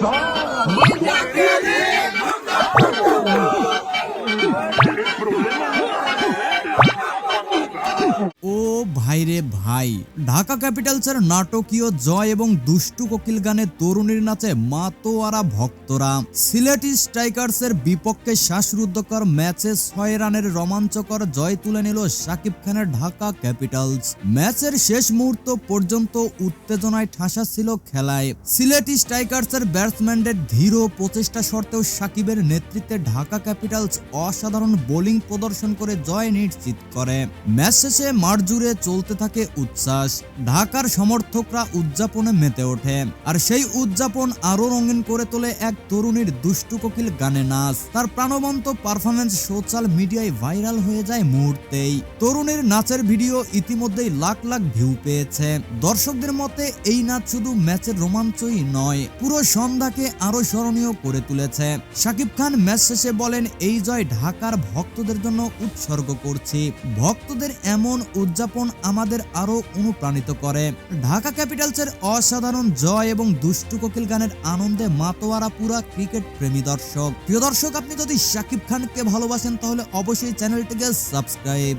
O ভাইরে ভাই। ঢাকা ক্যাপিটালসের নাটকীয় জয় এবং দুষ্টু কোকিল গানে তরুণীর নাচে মাতোয়ারা ভক্তরা। সিলেটি স্ট্রাইকার্সের বিপক্ষে শ্বাসরুদ্ধকর ম্যাচে ছয় রানের রোমাঞ্চকর জয় তুলে নিল সাকিব খানের ঢাকা ক্যাপিটালস। ম্যাচের শেষ মুহূর্ত পর্যন্ত উত্তেজনায় ঠাসা ছিল খেলায়। সিলেটি স্ট্রাইকার্সের ব্যাটসম্যানদের ধীর প্রচেষ্টা সত্ত্বেও সাকিবের নেতৃত্বে ঢাকা ক্যাপিটালস অসাধারণ বোলিং প্রদর্শন করে জয় নিশ্চিত করে। ম্যাচ শেষে মাঠ জুড়ে চলতে থাকে উচ্ছ্বাস। ঢাকার সমর্থকরা উদযাপনে মেতে ওঠে। আর সেই উদযাপন আরও রঙিন করে তোলে এক তরুণীর দুষ্টু কোকিল গানে নাচ। তার প্রাণবন্ত পারফরমেন্স সোশ্যাল মিডিয়ায় ভাইরাল হয়ে যায় মুহূর্তেই। তরুণীর নাচের ভিডিও ইতিমধ্যেই লাখ লাখ ভিউ পেয়েছে। দর্শকদের মতে, এই নাচ শুধু ম্যাচের রোমাঞ্চই নয়, পুরো সন্ধ্যাকে আরও স্মরণীয় করে তুলেছে। শাকিব খান ম্যাচ শেষে বলেন, এই জয় ঢাকার ভক্তদের জন্য উৎসর্গ করছি। ভক্তদের এমন উদযাপন আমাদের আরও অনুপ্রাণিত করে। ঢাকা ক্যাপিটালসের অসাধারণ জয় এবং দুষ্টু কোকিল গানের আনন্দে মাতোয়ারা পুরা ক্রিকেট প্রেমী দর্শক। প্রিয় দর্শক, আপনি যদি শাকিব খানকে ভালোবাসেন, তাহলে অবশ্যই চ্যানেলটিকে সাবস্ক্রাইব।